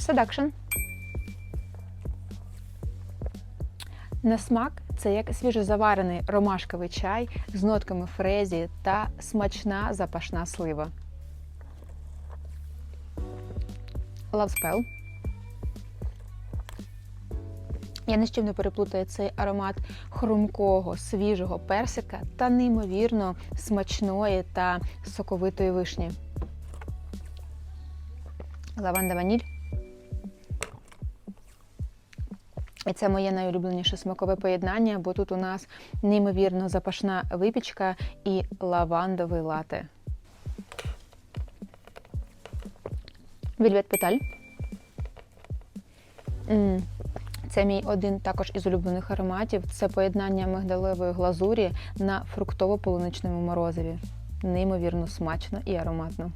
Seduction. На смак це як свіжозаварений ромашковий чай з нотками фрезі та смачна запашна слива. Love Spell. Я нічим не переплутаю цей аромат хрумкого, свіжого персика та неймовірно смачної та соковитої вишні. Лаванда ваніль. І це моє найулюбленіше смакове поєднання, бо тут у нас неймовірно запашна випічка і лавандовий лате. Вільвет Петаль. Це мій один також із улюблених ароматів. Це поєднання мигдалевої глазурі на фруктово-полуничному морозиві. Неймовірно смачно і ароматно.